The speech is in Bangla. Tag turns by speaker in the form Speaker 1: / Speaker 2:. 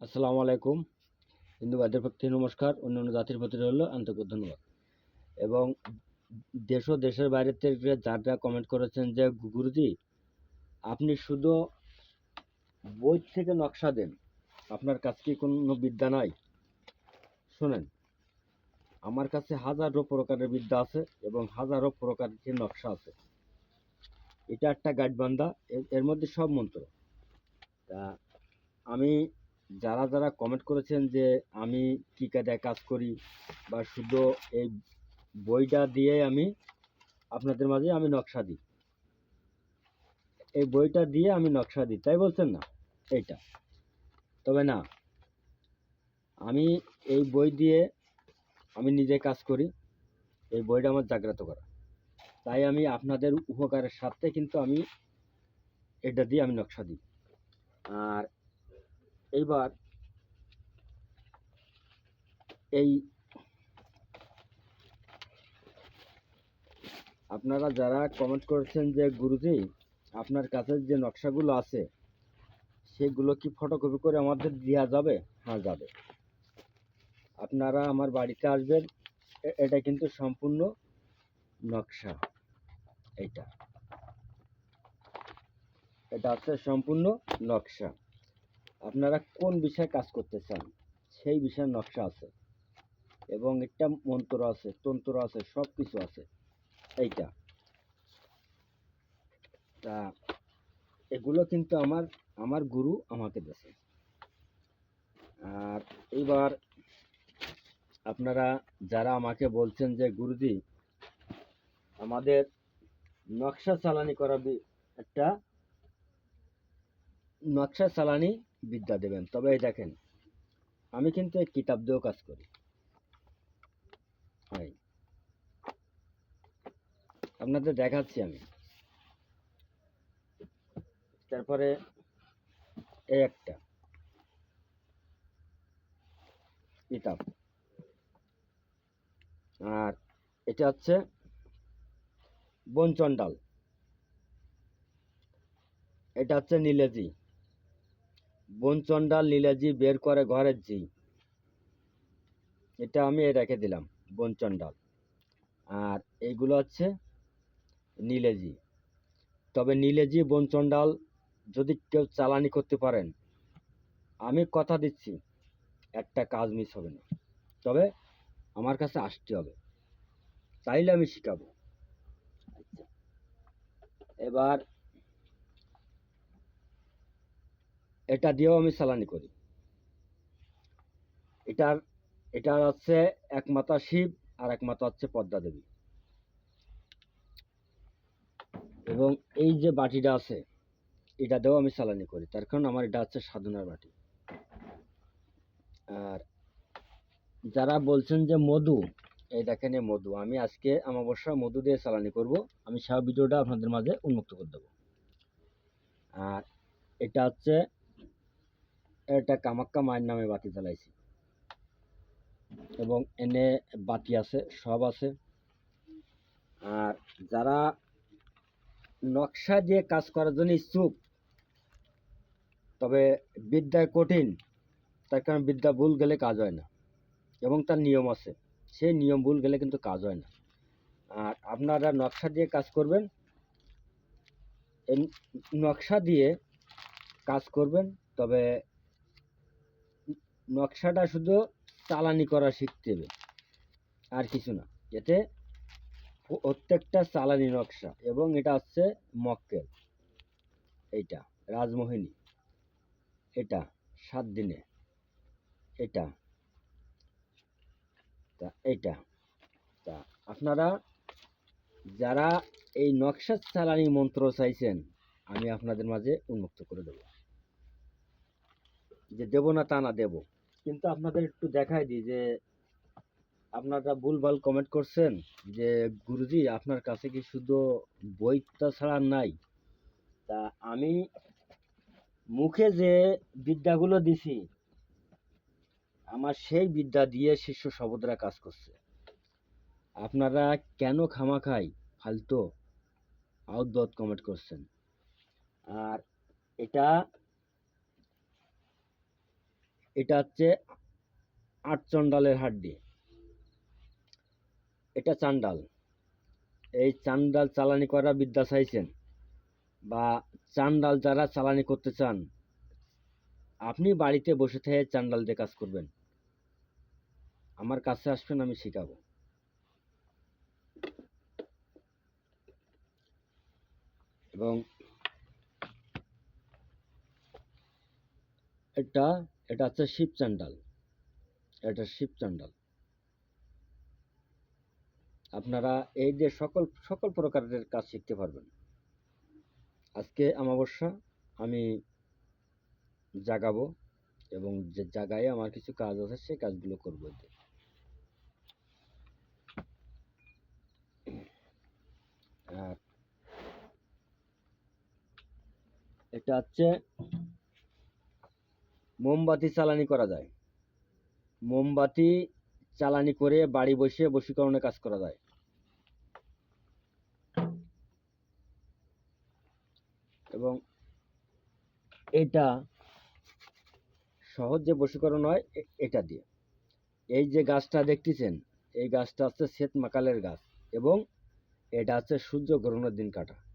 Speaker 1: আসসালামু আলাইকুম। হিন্দু ভাইদের প্রতি নমস্কার। অন্য অন্য জাতির প্রতি রইল আন্তরিক ধন্যবাদ। এবং দেশ ও দেশের বাইরে থেকে যার যারা কমেন্ট করেছেন যে, গুরুজি, আপনি শুধু বই থেকে নকশা দেন, আপনার কাছে কি কোনো বিদ্যা নাই? শোনেন, আমার কাছে হাজারো প্রকারের বিদ্যা আছে এবং হাজারো প্রকারের নকশা আছে। এটা একটা গাইডবান্ধা এর মধ্যে সব মন্ত্র। তা আমি যারা যারা কমেন্ট করেছেন যে আমি কি কায়দায় কাজ করি বা শুধু এই বইটা দিয়ে আমি আপনাদের মাঝে আমি নকশা দিই। এই বইটা দিয়ে আমি নকশা দিই, তাই বলছেন না? এইটা। তবে না, আমি এই বই দিয়ে আমি নিজে কাজ করি, এই বইটা আমার জাগ্রত করা। তাই আমি আপনাদের উপকারের স্বার্থে কিন্তু আমি এটা দিয়ে আমি নকশা দিই। আর এইবার এই আপনারা যারা কমেন্ট করেছেন যে গুরুজি, আপনার কাছে যে নকশাগুলো আছে, সেগুলো কি ফটোকপি করে আমাদের দেওয়া যাবে? হ্যাঁ যাবে। আপনারা আমার বাড়িতে আসবেন এটা কিন্তু সম্পূর্ণ নকশা এটা এটা হচ্ছে সম্পূর্ণ নকশা। আপনারা কোন বিষয়ে কাজ করতে চান সেই বিষয়ে নকশা আছে। এবং একটা মন্ত্র আছে, তন্ত্র আছে সব কিছু আছে। এইটা। তা, এগুলো কিন্তু আমার আমার গুরু আমাকে দিয়েছে। আর এইবার আপনারা যারা আমাকে বলছেন যে, গুরুজি, আমাদের নকশা চালানি করাবি একটা নকশা চালানি বিদ্যা দেবেন। তবে এই দেখেন, আমি কিন্তু এই কিতাব দিয়েও কাজ করি। হয় আপনাদের দেখাচ্ছি আমি। তারপরে এই একটা। কিতাব। আর এটা হচ্ছে বনচন্ডাল এটা হচ্ছে নীলেজি। বনচন্ডাল নীলেজি বের করে ঘরের জি এটা আমি রেখে দিলাম বনচন্ডাল আর এইগুলো হচ্ছে নীলেজি। তবে নীলেজি বনচন্ডাল যদি কেউ চালানি করতে পারেন, আমি কথা দিচ্ছি, একটা কাজ মিস হবে না। তবে আমার কাছে আসতে হবে। চাইলে আমি শিখাবো। আচ্ছা। এবার এটা দিয়েও আমি চালানি করি। এটার এটার হচ্ছে এক মাথা শিব আর এক মাথা হচ্ছে পদ্মা দেবী। এবং এই যে বাটিটা আছে, এটা দিয়েও আমি চালানি করি। তার কারণ আমার এটা হচ্ছে সাধনার বাটি। আর যারা বলছেন যে মধু, এই দেখেন এই মধু। আমি আজকে অমাবস্যা মধু দিয়ে চালানি করব। আমি সব ভিডিওটা আপনাদের মাঝে উন্মুক্ত করে দেবো। আর এটা হচ্ছে এটা কামাক্কা মায়ের নামে বাতি জ্বালাইছি। এবং এনে বাতি আছে, সব আছে। আর যারা নকশা দিয়ে কাজ করার জন্য ইচ্ছুক, তবে বিদ্যায় কঠিন, তার কারণ বিদ্যা ভুল গেলে কাজ হয় না। এবং তার নিয়ম আছে, সেই নিয়ম ভুল গেলে কিন্তু কাজ হয় না। আর আপনারা নকশা দিয়ে কাজ করবেন নকশা দিয়ে কাজ করবেন, তবে নকশাটা শুধু চালানি করা শিখতে হবে, আর কিছু না। এতে প্রত্যেকটা চালানি নকশা, এবং এটা হচ্ছে মক্কেল। এইটা রাজমোহিনী। এটা সাত দিনে। এটা, তা এইটা তা আপনারা যারা এই নকশা চালানি মন্ত্র চাইছেন, আমি আপনাদের মাঝে উন্মুক্ত করে দেব। যে দেব না তা না দেব। কিন্তু আপনাদের একটু দেখাই দিই যে, আপনারা ভুলভাল কমেন্ট করছেন যে, গুরুজি, আপনার কাছে কি শুধু বইটা ছাড়া নাই? তা আমি মুখে যে বিদ্যাগুলো দিছি, আমার সেই বিদ্যা দিয়ে শিষ্য সবদরা কাজ করছে। আপনারা কেন খামা খামাখাই, ফালতু আউদ্দত কমেন্ট করছেন? আর এটা এটা হচ্ছে আটচন্ডালের হাড্ডি। এটা চান্ডাল। এই চান্ডাল চালানি করা বিদ্যা চাইছেন বা চান্ডাল যারা চালানি করতে চান, আপনি বাড়িতে বসে থেকে চান্ডাল দিয়ে কাজ করবেন। আমার কাছে আসবেন, আমি শেখাবো। এবং এটা এটা হচ্ছে শিব চান্ডাল। এটা শিব চান্ডাল। আপনারা এই যে সকল সকল প্রকারের কাজ শিখতে পারবেন। আজকে অমাবস্যা, আমি জাগাবো এবং যে জায়গায় আমার কিছু কাজ আছে সেই কাজগুলো করব এটা হচ্ছে মোমবাতি চালানি করা যায়। মোমবাতি চালানি করে বাড়ি বসে বশীকরণে কাজ করা যায়। এবং এটা সহজ যে বশীকরণ হয় এটা দিয়ে। এই যে গাছটা দেখতেছেন, এই গাছটা হচ্ছে শ্বেত মাকালের গাছ এবং এটা হচ্ছে সূর্য গ্রহণের দিন কাটা।